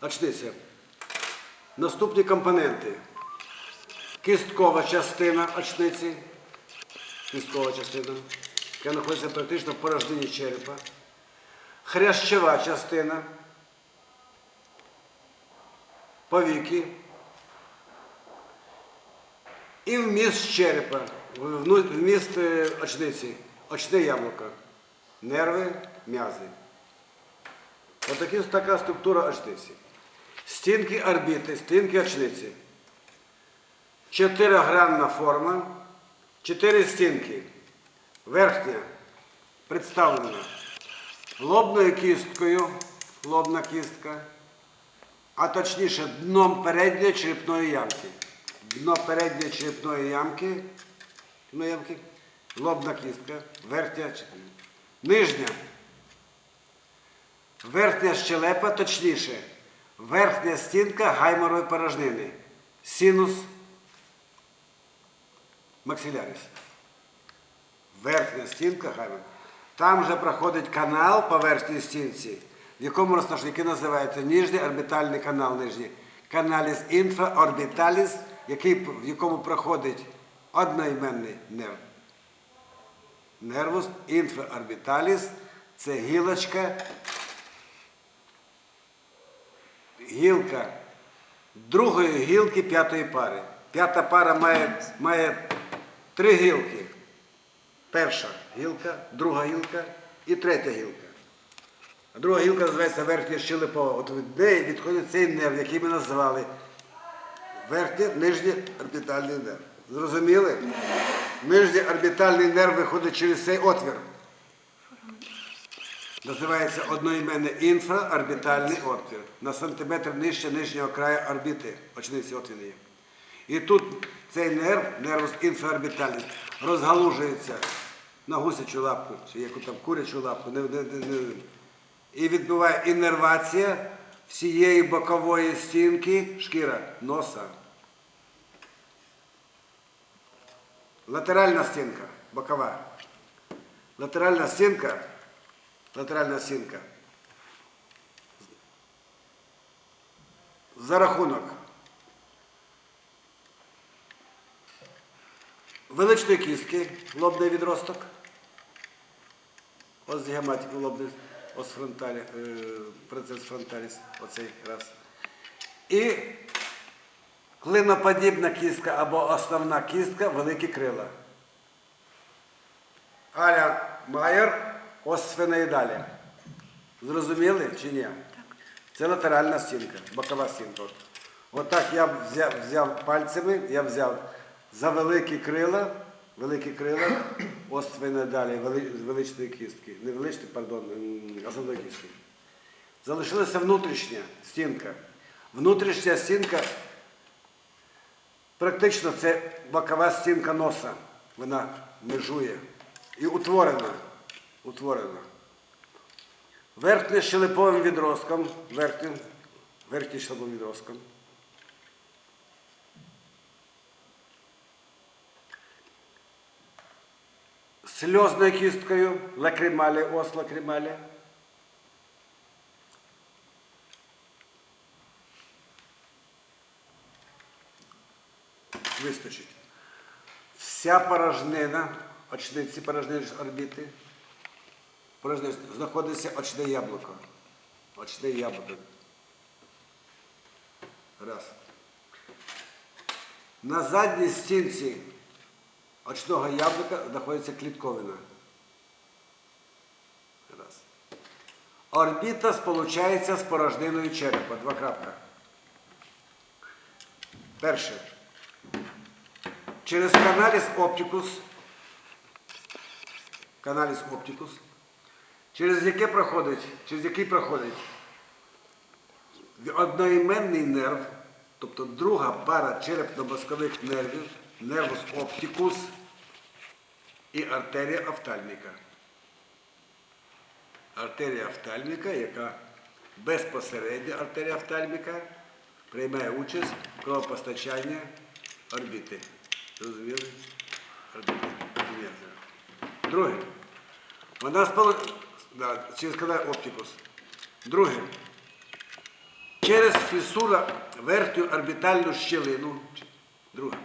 Очниця. Наступні компоненти. Кісткова частина очниці. Кісткова частина, яка знаходиться практично в порожнині черепа. Хрящова частина. Повіки. І вміст черепа, вміст е, очниці, очне яблуко, нерви, м'язи. Отакі, така структура очниці. Стінки орбіти, стінки очниці. Чотиригранна форма, чотири стінки. Верхня. Представлена. Лобною кісткою, лобна кістка, а точніше дном передньої черепної ямки. Дно передньої черепної ямки, ну, ямки, лобна кістка, верхня, нижня. Верхня щелепа, точніше, верхня стінка гайморової порожнини. Синус максиляріс. Верхня стінка гаймор. Там же проходить канал по верхній стінці, в якому розташований, який називається нижній орбітальний канал нижній. Каналіс інфраорбіталіс, в якому проходить одноіменний нерв. Нервус інфраорбіталіс це гілочка гілка другої гілки п'ятої пари. П'ята пара має, має три гілки. Перша гілка, друга гілка і третя гілка. А друга гілка називається верхня щелепова. От неї відходить цей нерв, який ми назвали верхній нижній орбітальний нерв. Зрозуміли? Нижній орбітальний нерв виходить через цей отвір. Називається одноіменний інфраорбітальний отвір. На сантиметр нижче нижнього краю орбіти. Очниці от є. І тут цей нерв, нервус інфраорбітальний, розгалужується на гусячу лапку, чи яку там курячу лапку, не, не, не, і відбуває іннервація всієї бокової стінки шкіра носа. Латеральна стінка, бокова. Латеральна стінка латеральна стінка. За рахунок величної кістки, лобний відросток, ось діаматик лобний, ось фронталі, е, процес фронталіс, оцей раз. І клиноподібна кістка або основна кістка, великі крила. Аля Майер, ось сфеноїдалі. Зрозуміли чи ні? Це латеральна стінка, бокова стінка. От. Отак я взяв, взяв пальцями, я взяв за великі крила, великі крила, ось сфеноїдалі, вели, величної кістки. Не величної, пардон, основної кістки. Залишилася внутрішня стінка. Внутрішня стінка Практично це бокова стінка носа. Вона межує. І утворена. Утворена. Верхня щелеповим відростком. Верхнім, верхнім щелеповим відростком. Сльозною кісткою, лакрималі, ос лакрималі. вистачить. Вся порожнина, очниці порожнини орбіти, порожнини, знаходиться очне яблуко. Очне яблуко. Раз. На задній стінці очного яблука знаходиться клітковина. Раз. Орбіта сполучається з порожниною черепа. Два крапка. Перше. Через каналіс оптикус, каналіс оптикус, через яке проходить, через який проходить одноіменний нерв, тобто друга пара черепно-мозкових нервів, нервус оптикус і артерія офтальміка. Артерія офтальміка, яка безпосередньо артерія офтальміка приймає участь в кровопостачанні орбіти. Розуміли? Орбіти. Друге. Вона сполу... да, через канал оптикус. Друге. через фісура верхню орбітальну щелину. Друга.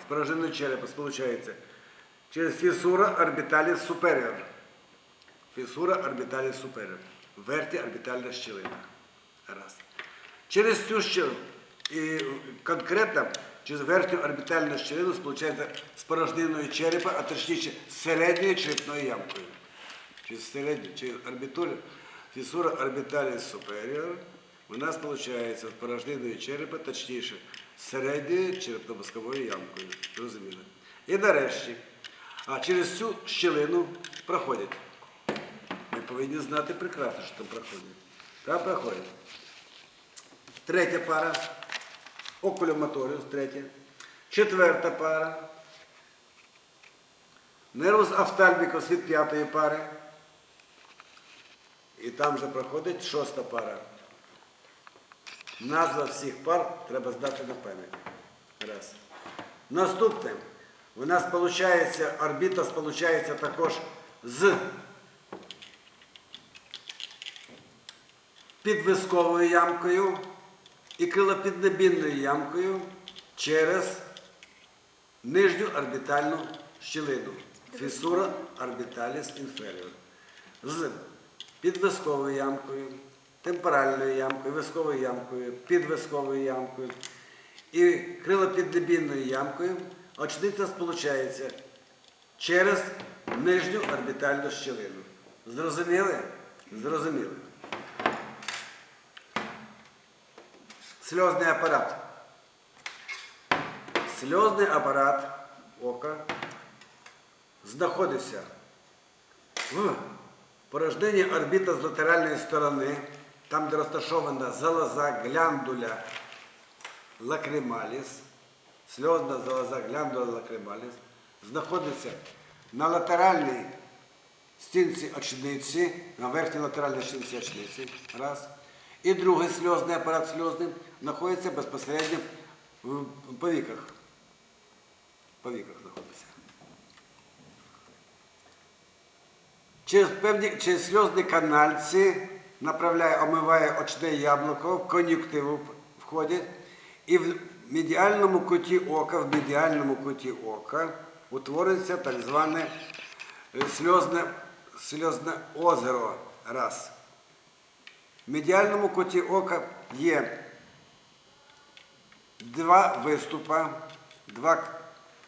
Спорожнений черепа сполучається. Через фісура орбіталіс суперіор. Фісура орбіталіс суперіор. Верхня орбітальна щелина. Раз. Через цю щелину. І конкретно через верхню орбітальну щелину сполучається з черепа, а точніше з середньою черепною ямкою. Через середню, через орбітулю, фісура орбіталіс суперіор, у нас виходить з порожниною черепа, точніше, середньою черепно-мозковою ямкою. Зрозуміло. І нарешті, а через цю щілину проходять. Ми повинні знати прекрасно, що там проходять. Там проходять. Третя пара. Окуломоторіус, третя. Четверта пара. Нервус офтальмікус від п'ятої пари. І там же проходить шоста пара. Назва всіх пар треба здати на пам'ять. Раз. Наступне. У нас виходить, орбіта сполучається також з підвисковою ямкою і крилопіднебінною ямкою через нижню орбітальну щілину. Фісура орбіталіс інферіор. З підвисковою ямкою, темпоральною ямкою, висковою ямкою, підвисковою ямкою і крилопіднебінною ямкою очниця сполучається через нижню орбітальну щілину. Зрозуміли? Зрозуміли. Сльозний апарат. Сльозний апарат ока знаходиться в порожненні орбіта з латеральної сторони, там, де розташована залоза гляндуля лакрималіс, сльозна залоза гляндуля лакрималіс, знаходиться на латеральній стінці очниці, на верхній латеральній стінці очниці. Раз. І другий сльозний апарат сльозний знаходиться безпосередньо в повіках. В повіках знаходиться. Через певні через сльозні канальці направляє, омиває очне яблуко, в кон'юктиву входить, і в медіальному куті ока, в медіальному куті ока утворюється так зване е, сльозне, сльозне озеро. Раз. В медіальному куті ока є два виступа, два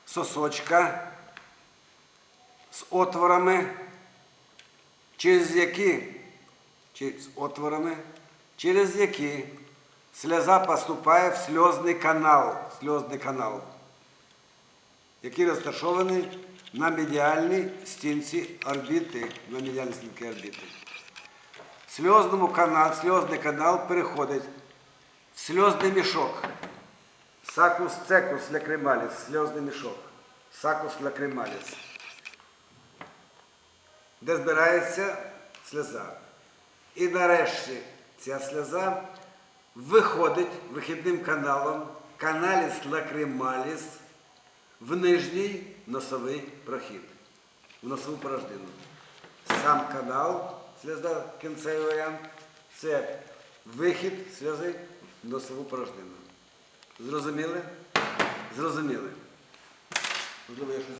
сосочка з отворами, через які, з отворами, через які сльоза поступає в сльозний канал, сльозний канал, який розташований на медіальній стінці орбіти, на медіальній стінці орбіти. Сльозному канал, сльозний канал переходить в сльозний мішок. Сакус цекус лакрималіс, сльозний мішок. Сакус лакрималіс. Де збирається сльоза. І нарешті ця сльоза виходить вихідним каналом каналіс лакрималіс в нижній носовий прохід, в носову порожнину. Сам канал, сльоза кінцевий варіант, це вихід сльози в носову порожнину. Зрозуміли? Зрозуміли. Можливо, я щось